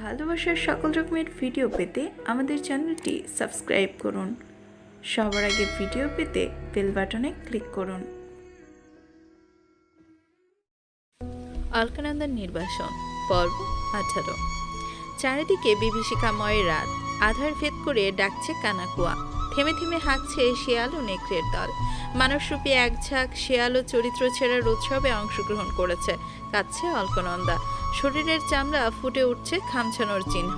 ভালোবাসার সকল রকমের ভিডিও পেতে আমাদের চ্যানেলটি সাবস্ক্রাইব করুন। সবার আগে ভিডিও পেতে বেল বাটনে ক্লিক করুন। আলকানন্দার নির্বাসন, পর্ব আঠারো। চারিদিকে বিভীষিকাময় রাত। আধার ভেদ করে ডাকছে কানাকুয়া। থেমে থেমে হাঁকছে শিয়াল ও নেকড়ের দল। মানুষরূপী এক ঝাঁক শিয়াল ও চরিত্র ছেড়ার উৎসবে অংশগ্রহণ করেছে কাচ্ছে অলকনন্দা শরীরের চামড়া ফুটে উঠছে খামছানোর চিহ্ন।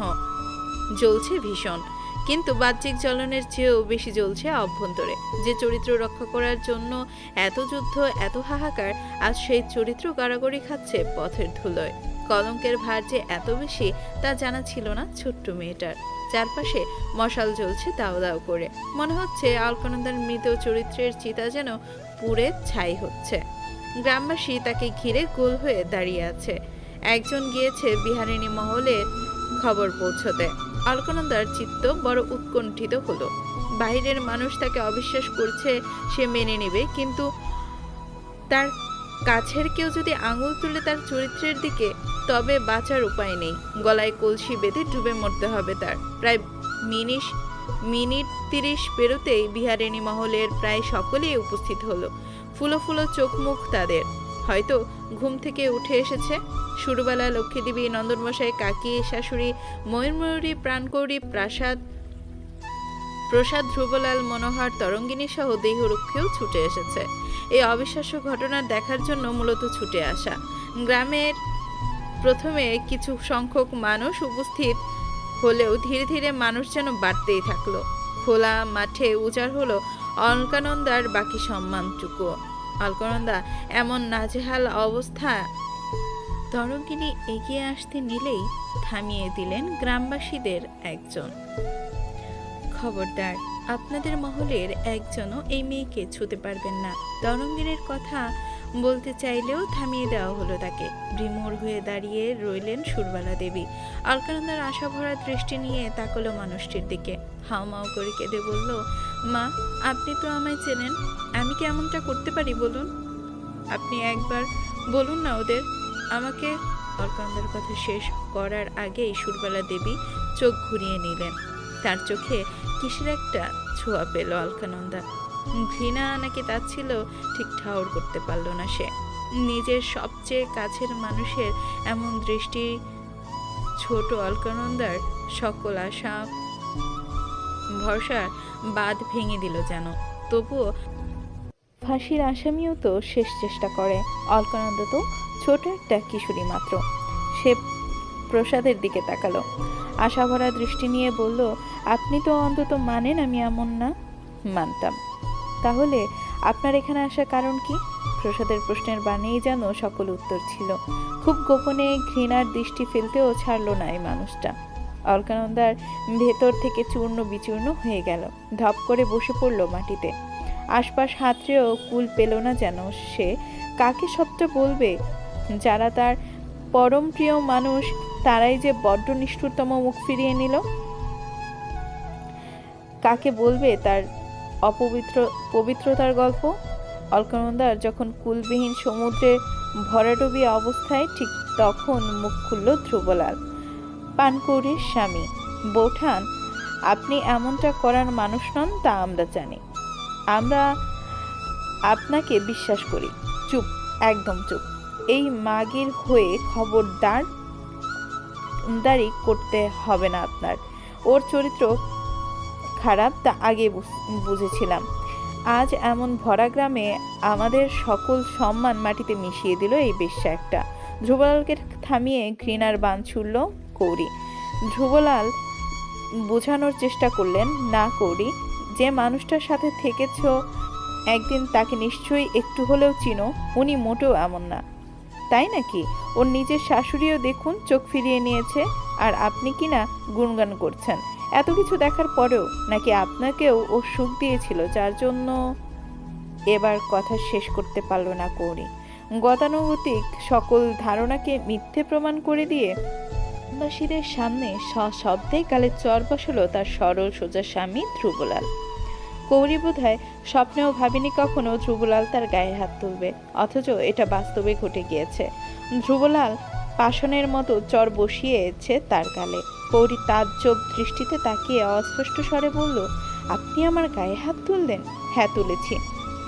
জ্বলছে ভীষণ, কিন্তু বাহ্যিক জ্বলনের চেয়েও বেশি জ্বলছে অভ্যন্তরে। যে চরিত্র রক্ষা করার জন্য এত যুদ্ধ, এত হাহাকার, আজ সেই চরিত্র কারাগরি খাচ্ছে পথের ধুলোয়। কলঙ্কের ভার যে এত বেশি, তা জানা ছিল না ছোট্ট মেয়েটার। চারপাশে মশাল জ্বলছে দাও দাও করে। মনে হচ্ছে অলকানন্দার মৃত চরিত্রের চিতা যেন পুড়ে ছাই হচ্ছে। গ্রামবাসী তাকে ঘিরে গোল হয়ে দাঁড়িয়ে আছে। একজন গিয়েছে বিহারিণী মহলে খবর পৌঁছতে। অলকানন্দার চিত্ত বড় উৎকণ্ঠিত হলো। বাইরের মানুষ তাকে অবিশ্বাস করছে সে মেনে নেবে, কিন্তু তার কাছের কেউ যদি আঙুল তুলে তার চরিত্রের দিকে, তবে বাঁচার উপায় নেই। গলায় কলসি বেঁধে ডুবে মরতে হবে তার। প্রায় মিনিশ, মিনিট তিরিশ পেরোতেই বিহারিণী মহলের প্রায় সকলেই উপস্থিত হলো। ফুলো ফুলো চোখ মুখ তাদের। হয়তো ঘুম থেকে উঠে এসেছে। শুরুবেলা লক্ষ্মীদেবী, নন্দনমশাই, কাকি, শাশুড়ি, ময়ূরময়ূরী, প্রাণকৌরী, প্রাসাদ, প্রসাদ, ধ্রুবলাল, মনোহর তরঙ্গিনী সহ দেহরক্ষেও ছুটে এসেছে। এই অবিশ্বাস্য ঘটনা দেখার জন্য মূলত ছুটে আসা। গ্রামের প্রথমে কিছু সংখ্যক মানুষ উপস্থিত হলেও ধীরে ধীরে মানুষ যেন বাড়তেই থাকল। খোলা মাঠে উজাড় হলো অলকানন্দার বাকি সম্মানটুকু। অলকানন্দা এমন নাজেহাল অবস্থা তরঙ্গিনী এগিয়ে আসতে নিলেই থামিয়ে দিলেন গ্রামবাসীদের একজন। খবরদার আপনাদের মহলের একজনও এই মেয়েকে ছুতে পারবেন না। তরঙ্গিনীর কথা বলতে চাইলেও থামিয়ে দেওয়া হলো তাকে। বিমূর হয়ে দাঁড়িয়ে রইলেন সুরবালা দেবী। অলকানন্দার আশা ভরা দৃষ্টি নিয়ে তাকলো মানুষটির দিকে। হাওমাও করে কেঁদে বলল, মা, আপনি তো আমায় চেনেন। আমি কি এমনটা করতে পারি, বলুন? আপনি একবার বলুন না ওদের। আমাকে অলকানন্দার কথা শেষ করার আগেই সুরবালা দেবী চোখ ঘুরিয়ে নিলেন। তার চোখে কিসের একটা? ছোঁয়া পেল অলকানন্দা ঘৃণা নাকি তার ছিল? ঠিক ঠাউর করতে পারল না সে। নিজের সবচেয়ে কাছের মানুষের এমন দৃষ্টি ছোট অলকানন্দার সকল আশা, ভরসার বাদ ভেঙে দিল যেন। তবুও ফাঁসির আসামিও তো শেষ চেষ্টা করে। অলকানন্দ তো ছোট একটা কিশোরী মাত্র। সে প্রসাদের দিকে তাকালো। আশাভরা দৃষ্টি নিয়ে বলল, আপনি তো অন্তত মানেন আমি এমন না? মানতাম। তাহলে আপনার এখানে আসার কারণ কি? প্রসাদের প্রশ্নের বাণেই যেন সকল উত্তর ছিল। খুব গোপনে ঘৃণার দৃষ্টি ফেলতেও ছাড়লো না এই মানুষটা। অলকানন্দার ভেতর থেকে চূর্ণ বিচূর্ণ হয়ে গেল। ধপ করে বসে পড়ল মাটিতে। আশপাশ হাতড়েও কুল পেল না যেন সে। কাকে সবটা বলবে? যারা তার পরম প্রিয় মানুষ তারাই যে বড্ড নিষ্ঠুরতম মুখ ফিরিয়ে নিল। কাকে বলবে তার অপবিত্র, পবিত্রতার গল্প? অলকানন্দার যখন কুলবিহীন সমুদ্রে ভরাডুবি অবস্থায়, ঠিক তখন মুখ খুলল ধ্রুবলাল। পানকৌড়ির স্বামী। বৌঠান, আপনি এমনটা করার মানুষ নন, তা আমরা জানি। আমরা আপনাকে বিশ্বাস করি। চুপ, একদম চুপ। এই মাগির হয়ে খবরদার দারি করতে হবে না আপনার। ওর চরিত্র খারাপ, তা আগে বুঝ- বুঝেছিলাম। আজ এমন ভরা গ্রামে আমাদের সকল সম্মান মাটিতে মিশিয়ে দিল এই বেশ্যা একটা। ধ্রুবলালকে থামিয়ে ঘৃণার বান ছুড়ল কৌরি। ধ্রুবলাল বোঝানোর চেষ্টা করলেন, না কৌরি, যে মানুষটার সাথে থেকেছ, একদিন তাকে নিশ্চয়ই একটু হলেও চিনো, উনি মোটেও এমন না। তাই নাকি? ওর নিজের শাশুড়িও দেখুন চোখ ফিরিয়ে নিয়েছে। আর আপনি কি না গুণগান করছেন? এত কিছু দেখার পরেও নাকি আপনাকেও ও সুখ দিয়েছিল, যার জন্য এবার কথা শেষ করতে পারল না কৌরি গতানুগতিক সকল ধারণাকে মিথ্যে প্রমাণ করে দিয়ে বাসীদের সামনে সশব্দেই কালে চর বসল তার সরল সোজা স্বামী ধ্রুবলাল। কৌরি বোধহয় স্বপ্নেও ভাবিনি কখনো ধ্রুবলাল তার গায়ে হাত তুলবে, অথচ এটা বাস্তবে ঘটে গিয়েছে। ধ্রুবলাল পাষণের মতো চর বসিয়েছে তার গালে। কৌরি তাজ্জব দৃষ্টিতে তাকিয়ে অস্পষ্ট স্বরে বলল, আপনি আমার গায়ে হাত তুললেন? হ্যাঁ তুলেছি।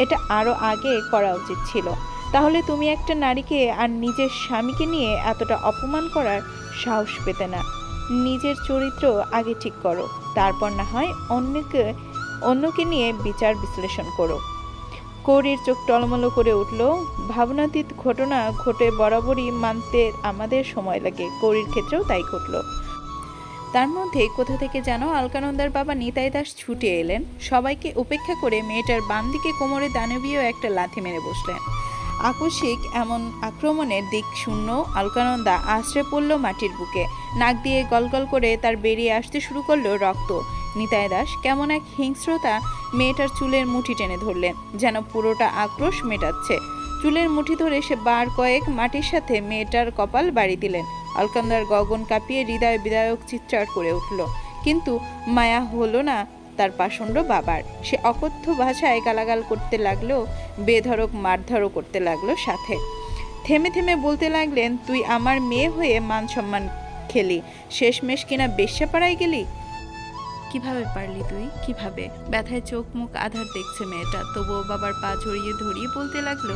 এটা আরও আগে করা উচিত ছিল। তাহলে তুমি একটা নারীকে আর নিজের স্বামীকে নিয়ে এতটা অপমান করার সাহস পেতে না। নিজের চরিত্র আগে ঠিক করো, তারপর না হয় অন্যকে অন্যকে নিয়ে বিচার বিশ্লেষণ করো। কৌরির চোখ টলমলো করে উঠল, ভাবনাতীত ঘটনা ঘটে বরাবরই মানতে আমাদের সময় লাগে। কৌরির ক্ষেত্রেও তাই ঘটলো। তার মধ্যে কোথা থেকে যেন আলকানন্দার বাবা নিতাই দাস ছুটে এলেন। সবাইকে উপেক্ষা করে মেয়েটার বাম দিকে কোমরে দানবীয় একটা লাথি মেরে বসলেন। আকস্মিক এমন আক্রমণের দিক শূন্য আলকানন্দা আশ্রে পড়ল মাটির বুকে। নাক দিয়ে গলগল করে তার বেরিয়ে আসতে শুরু করল রক্ত। নিতাই দাস কেমন এক হিংস্রতা মেয়েটার চুলের মুঠি টেনে ধরলেন, যেন পুরোটা আক্রোশ মেটাচ্ছে। চুলের মুঠি ধরে সে বার কয়েক মাটির সাথে মেয়েটার কপাল বাড়ি দিলেন। অলকান্দার গগন কাঁপিয়ে হৃদয় বিদায়ক চিৎকার করে উঠল। কিন্তু মায়া হলো না তার পাষণ্ড বাবার। সে অকথ্য ভাষায় গালাগাল করতে লাগল বেধরক মারধরও করতে লাগল সাথে। থেমে থেমে বলতে লাগলেন, তুই আমার মেয়ে হয়ে মান সম্মান খেলি। শেষমেশ কিনা বেশ্যাপাড়ায় গেলি? কীভাবে পারলি তুই? কীভাবে? ব্যথায় চোখ মুখ আধার দেখছে মেয়েটা। তবুও বাবার পা জড়িয়ে ধরিয়ে বলতে লাগল,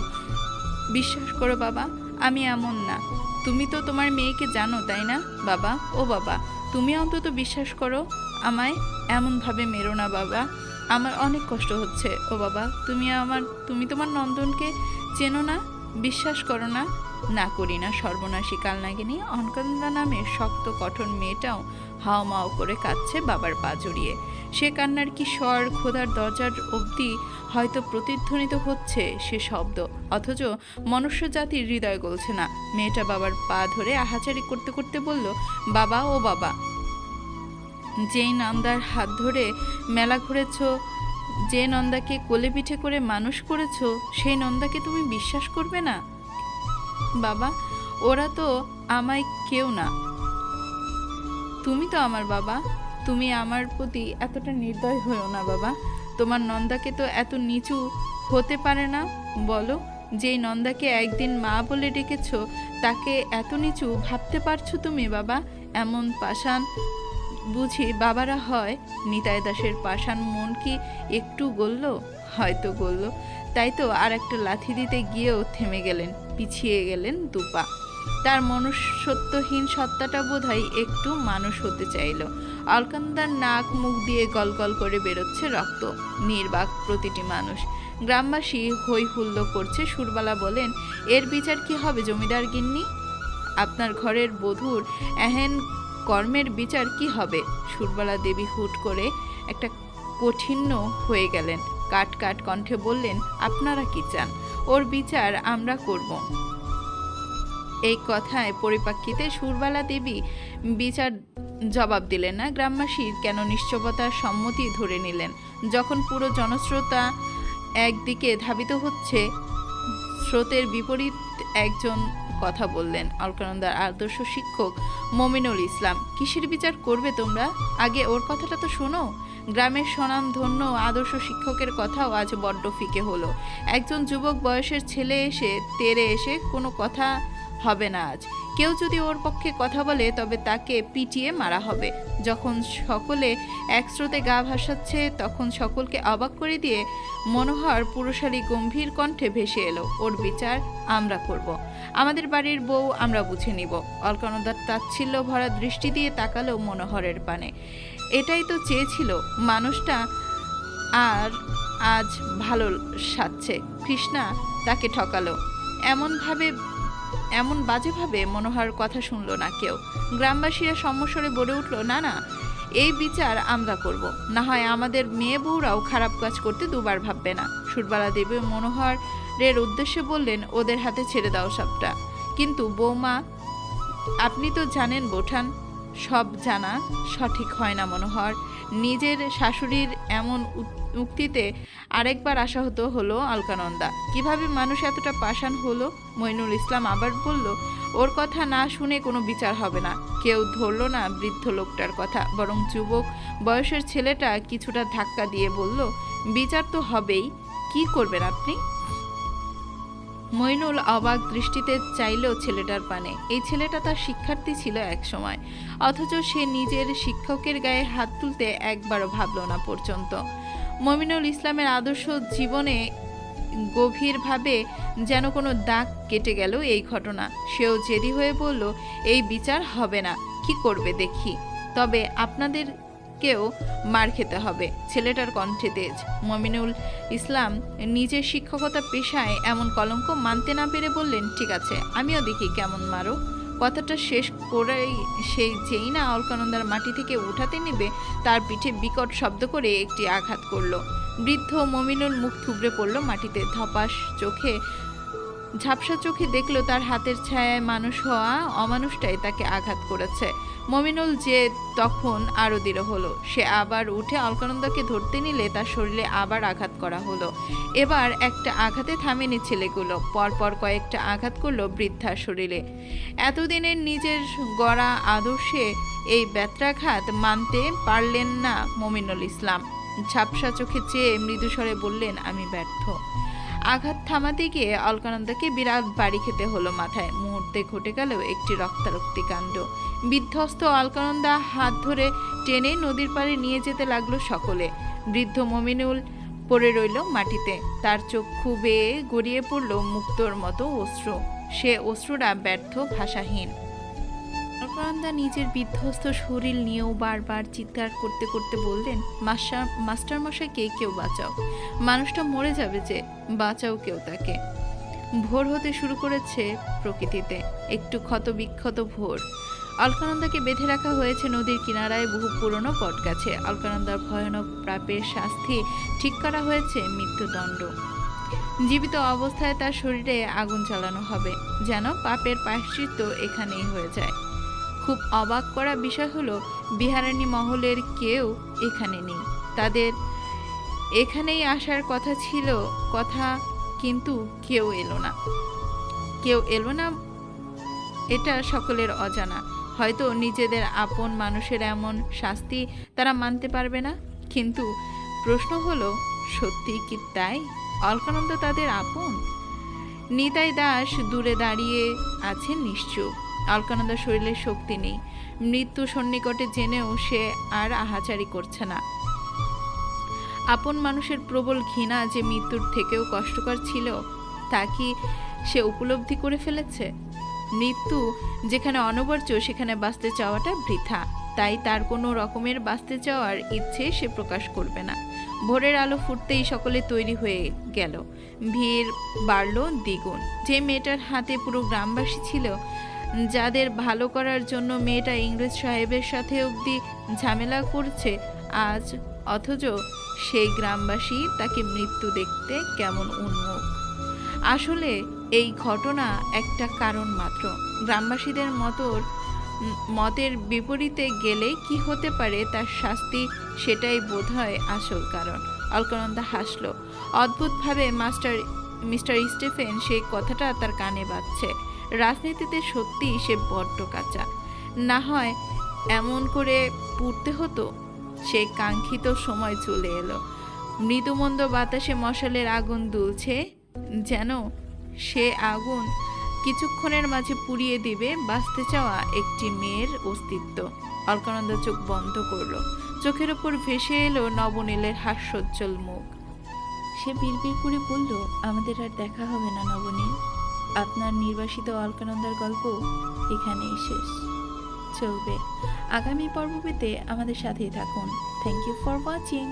বিশ্বাস করো বাবা, আমি এমন না। তুমি তো তোমার মেয়েকে জানো, তাই না? বাবা, ও বাবা, তুমি অন্তত বিশ্বাস করো, আমায় এমনভাবে মেরো না বাবা। আমার অনেক কষ্ট হচ্ছে। ও বাবা, তুমি আমার, তুমি তোমার নন্দনকে চেনো না? বিশ্বাস করো না? না করি না সর্বনাশী কালনাগিনী অনকন্দা নামের শক্ত, কঠোর মেয়েটাও হাও মাও করে কাঁদছে বাবার পা জড়িয়ে। সে কান্নার কি স্বর খোদার দরজার অবধি হয়তো প্রতিধ্বনিত হচ্ছে সে শব্দ। অথচ মনুষ্য জাতির হৃদয় গলছে না। মেয়েটা বাবার পা ধরে আহাচারি করতে করতে বলল, বাবা ও বাবা, যেই নান্দার হাত ধরে মেলা ঘুরেছ, যে নন্দাকে কোলে পিঠে করে মানুষ করেছ, সেই নন্দাকে তুমি বিশ্বাস করবে না? বাবা, ওরা তো আমায় কেউ না। তুমি তো আমার বাবা। তুমি আমার প্রতি এতটা নির্দয় হয়েও না বাবা। তোমার নন্দাকে তো এত নিচু হতে পারে না। বলো, যেই নন্দাকে একদিন মা বলে ডেকেছ, তাকে এত নিচু ভাবতে পারছ তুমি বাবা? এমন পাষাণ বুঝি বাবারা হয়। নিতাই দাসের পাষাণ মন কি একটু গলল? হয়তো গলল। তাই তো আর একটা লাথি দিতে গিয়েও থেমে গেলেন, পিছিয়ে গেলেন দুপা। তার মনুষ্যত্বহীন সত্তাটা বোধহয় একটু মানুষ হতে চাইল। অলকান্দার নাক মুখ দিয়ে গলগল করে বেরোচ্ছে রক্ত। নির্বাক প্রতিটি মানুষ। গ্রামবাসী হই হুল্লো করছে, সুরবালা বলেন, এর বিচার কি হবে, জমিদার গিন্নি? আপনার ঘরের বধূর এহেন কর্মের বিচার কি হবে? সুরবালা দেবী হুট করে একটা কঠিন্য হয়ে গেলেন। কাট কাট কণ্ঠে বললেন, আপনারা কি চান? ওর বিচার আমরা করব। এই কথায় পরিপ্রেক্ষিতে সুরবালা দেবী বিচার জবাব দিলেন না। গ্রামবাসীর কেন নিশ্চবতার সম্মতি ধরে নিলেন? যখন পুরো জনশ্রোতা একদিকে ধাবিত হচ্ছে, স্রোতের বিপরীত একজন কথা বললেন অলকানন্দার আদর্শ শিক্ষক মমিনুল ইসলাম। কিসের বিচার করবে তোমরা? আগে ওর কথাটা তো শোনো। গ্রামের স্বনামধন্য আদর্শ শিক্ষকের কথাও আজ বড্ড ফিকে হলো। একজন যুবক বয়সের ছেলে এসে তেরে এসে কোনো কথা হবে না আজ। কেউ যদি ওর পক্ষে কথা বলে, তবে তাকে পিটিয়ে মারা হবে। যখন সকলে এক স্রোতে গা ভাসাচ্ছে, তখন সকলকে অবাক করে দিয়ে মনোহর পুরুষালী গম্ভীর কণ্ঠে ভেসে এলো, ওর বিচার আমরা করব। আমাদের বাড়ির বউ আমরা বুঝে নিব। অলকানন্দার তাচ্ছিল্য ভরা দৃষ্টি দিয়ে তাকালো মনোহরের পানে। এটাই তো চেয়েছিল, মানুষটা আর আজ ভালো সাজছে কৃষ্ণা তাকে ঠকালো। এমনভাবে এমন বাজেভাবে মনোহার কথা শুনলো না কেউ। গ্রামবাসীরা সমস্বরে বলে উঠল, না না, এই বিচার আমরা করব। না হয় আমাদের মেয়ে বউরাও খারাপ কাজ করতে দুবার ভাববে না। সুরবালা দেবী মনোহরের উদ্দেশ্যে বললেন, ওদের হাতে ছেড়ে দাও সবটা। কিন্তু বৌমা, আপনি তো জানেন বোঠান, সব জানা সঠিক হয় না মনোহর। নিজের শাশুড়ির এমন উক্তিতে আরেকবার আশাহত হলো আলকানন্দা। কীভাবে মানুষ এতটা পাষাণ হলো? মইনুল ইসলাম আবার বলল, ওর কথা না শুনে কোনো বিচার হবে না। কেউ ধরলো না বৃদ্ধ লোকটার কথা। বরং যুবক বয়সের ছেলেটা কিছুটা ধাক্কা দিয়ে বলল, বিচার তো হবেই। কি করবেন আপনি? মইনুল অবাক দৃষ্টিতে চাইলেও ছেলেটার পানে। এই ছেলেটা তার শিক্ষার্থী ছিল এক সময়। অথচ সে নিজের শিক্ষকের গায়ে হাত তুলতে একবারও ভাবল না পর্যন্ত। মমিনুল ইসলামের আদর্শ জীবনে গভীরভাবে যেন কোনো দাগ কেটে গেল এই ঘটনা। সেও জেদি হয়ে বলল, এই বিচার হবে না, কি করবে দেখি। তবে আপনাদের আপনাদেরকেও মার খেতে হবে, ছেলেটার কণ্ঠে তেজ। মমিনুল ইসলাম নিজের শিক্ষকতা পেশায় এমন কলঙ্ক মানতে না পেরে বললেন, ঠিক আছে, আমিও দেখি কেমন মারো। কথাটা শেষ করেই সেই যেই না অলকানন্দার মাটি থেকে উঠাতে নেবে, তার পিঠে বিকট শব্দ করে একটি আঘাত করল। বৃদ্ধ মমিনুল মুখ থুবড়ে পড়ল মাটিতে, ধপাস চোখে, ঝাপসা চোখে দেখল তার হাতের ছায়ায় মানুষ হওয়া অমানুষটাই তাকে আঘাত করেছে। মমিনুল যে তখন আরও দৃঢ় হলো। সে আবার উঠে অলকানন্দাকে ধরতে নিলে তার শরীরে আবার আঘাত করা হলো। এবার একটা আঘাতে থামেনি ছেলেগুলো পরপর কয়েকটা আঘাত করল বৃদ্ধার শরীরে। এতদিনের নিজের গড়া আদর্শে এই ব্যত্রাঘাত মানতে পারলেন না মমিনুল ইসলাম। ঝাপসা চোখে চেয়ে মৃদুস্বরে বললেন, আমি ব্যর্থ। আঘাত থামাতে গিয়ে অলকানন্দাকে বিরাট বাড়ি খেতে হলো মাথায়। মুহূর্তে ঘটে গেল একটি রক্তারক্তি কাণ্ড। বিধ্বস্ত অলকানন্দা হাত ধরে টেনে নদীর পাড়ে নিয়ে যেতে লাগল সকলে। বৃদ্ধ মমিনুল পড়ে রইল মাটিতে। তার চক্ষু বেয়ে গড়িয়ে পড়ল মুক্তোর মতো অশ্র। সে অশ্রুরা ব্যর্থ, ভাষাহীন। অলকানন্দা নিজের বিধ্বস্ত শরীর নিয়েও বারবার চিৎকার করতে করতে বললেন, মাস্টার মাস্টার মশাইকে কেউ বাঁচাও। মানুষটা মরে যাবে যে, বাঁচাও কেউ তাকে। ভোর হতে শুরু করেছে প্রকৃতিতে। একটু ক্ষত বিক্ষত ভোর। অলকানন্দাকে বেঁধে রাখা হয়েছে নদীর কিনারায় বহু পুরনো বটগাছে। অলকানন্দার ভয়ানক প্রাপের শাস্তি ঠিক করা হয়েছে মৃত্যুদণ্ড। জীবিত অবস্থায় তার শরীরে আগুন জ্বালানো হবে, যেন পাপের পাশ্চিত্য এখানেই হয়ে যায়। খুব অবাক করা বিষয় হলো বিহারানী মহলের কেউ এখানে নেই। তাদের এখানেই আসার কথা ছিল, কথা কিন্তু কেউ এলো না। কেউ এলো না এটা সকলের অজানা। হয়তো নিজেদের আপন মানুষের এমন শাস্তি তারা মানতে পারবে না। কিন্তু প্রশ্ন হলো, সত্যি কি তাই? অলকানন্দ তাদের আপন? নিতাই দাস দূরে দাঁড়িয়ে আছেন নিশ্চুপ। অলকানন্দার শরীরে শক্তি নেই। মৃত্যু সন্নিকটে জেনেও সে আর আহাচারি করছে না। আপন মানুষের প্রবল ঘৃণা যে মৃত্যুর থেকেও কষ্টকর ছিল, তা কি সে উপলব্ধি করে ফেলেছে? মৃত্যু যেখানে অনবর্য, সেখানে বাঁচতে চাওয়াটা বৃথা। তাই তার কোনো রকমের বাঁচতে চাওয়ার ইচ্ছে সে প্রকাশ করবে না। ভোরের আলো ফুটতেই সকলে তৈরি হয়ে গেল। ভিড় বাড়ল দ্বিগুণ। যে মেয়েটার হাতে পুরো গ্রামবাসী ছিল, যাদের ভালো করার জন্য মেয়েটা ইংরেজ সাহেবের সাথে অবধি ঝামেলা করছে, আজ অথচ সেই গ্রামবাসী তাকে মৃত্যু দেখতে কেমন উন্মুখ। আসলে এই ঘটনা একটা কারণ মাত্র। গ্রামবাসীদের মতোর মতের বিপরীতে গেলে কি হতে পারে তার শাস্তি সেটাই বোধহয় আসল কারণ। অলকানন্দা হাসল। অদ্ভুতভাবে মাস্টার, মিস্টার স্টেফেন সেই কথাটা তার কানে বাজছে। রাজনীতিতে সত্যি সে বড্ড কাঁচা। না হয় এমন করে পুড়তে হতো? সে কাঙ্ক্ষিত সময় চলে এলো। মৃদুমন্দ বাতাসে মশালের আগুন দুলছে, যেন সে আগুন কিছুক্ষণের মাঝে পুড়িয়ে দিবে, বাঁচতে চাওয়া একটি মেয়ের অস্তিত্ব। অলকানন্দা চোখ বন্ধ করল। চোখের ওপর ভেসে এলো নবনীলের হাস্যোজ্জ্বল মুখ। সে বিড়বিড় করে বলল, আমাদের আর দেখা হবে না, নবনীল। আপনার নির্বাসিত অলকানন্দার গল্প এখানেই শেষ। চলবে। আগামী পর্ব পেতে আমাদের সাথেই থাকুন। Thank you for watching